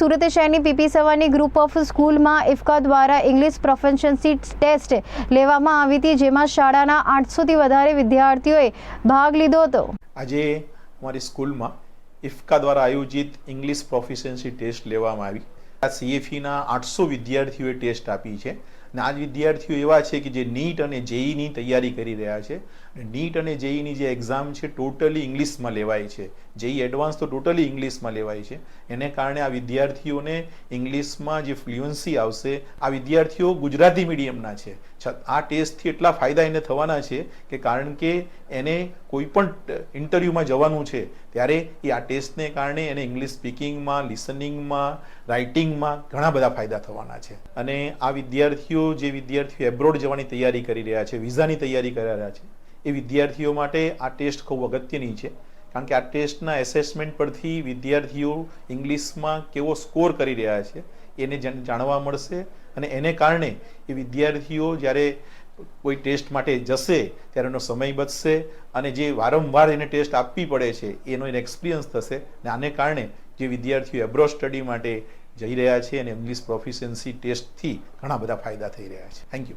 સુરત શહેરની PP Sawani group of સ્કૂલમાં ઇફકા દ્વારા ઇંગ્લિશ પ્રોફેશન્સી ટેસ્ટ લેવામાં આવી હતી, જેમાં શાળાના આઠસોથી વધારે વિદ્યાર્થીઓએ ભાગ લીધો હતો. આજે અમારી સ્કૂલમાં ઇફકા દ્વારા આયોજિત ઇંગ્લિશ પ્રોફિશિયન્સી ટેસ્ટ લેવામાં આવી. આ સીએફઈના આઠસો વિદ્યાર્થીઓએ ટેસ્ટ આપી છે. અને આ વિદ્યાર્થીઓ એવા છે કે જે નીટ અને જેઈની તૈયારી કરી રહ્યા છે. નીટ અને જેઈની જે એક્ઝામ છે ટોટલી ઇંગ્લિશમાં લેવાય છે. જેઈ એડવાન્સ તો ટોટલી ઇંગ્લિશમાં લેવાય છે. એને કારણે આ વિદ્યાર્થીઓને ઇંગ્લિશમાં જે ફ્લુઅન્સી આવશે, આ વિદ્યાર્થીઓ ગુજરાતી મીડિયમના છે. આ ટેસ્ટથી એટલા ફાયદા એને થવાના છે કે કારણ કે એને કોઈ પણ ઇન્ટરવ્યૂમાં જવાનું છે, ત્યારે એ આ ટેસ્ટને કારણે એને ઇંગ્લિશ સ્પીકિંગમાં લિસનિંગમાં રાઇટિંગમાં ઘણા બધા ફાયદા થવાના છે. અને આ વિદ્યાર્થીઓ જે વિદ્યાર્થીઓ એબ્રોડ જવાની તૈયારી કરી રહ્યા છે, વિઝાની તૈયારી કરી રહ્યા છે, એ વિદ્યાર્થીઓ માટે આ ટેસ્ટ ખૂબ અગત્યની છે. કારણ કે આ ટેસ્ટના એસેસમેન્ટ પરથી વિદ્યાર્થીઓ ઇંગ્લિશમાં કેવો સ્કોર કરી રહ્યા છે, એને જાણવા મળશે અને એને કારણે એ વિદ્યાર્થીઓ જ્યારે કોઈ ટેસ્ટ માટે જશે, ત્યારે એનો સમય બચશે અને જે વારંવાર એને ટેસ્ટ આપવી પડે છે, એનો એને એક્સપિરિયન્સ થશે અને આને કારણે જે વિદ્યાર્થીઓ એબ્રોડ સ્ટડી માટે જઈ રહ્યા છે અને ઇંગ્લિશ પ્રોફિશિયન્સી ટેસ્ટથી ઘણા બધા ફાયદા થઈ રહ્યા છે. Thank you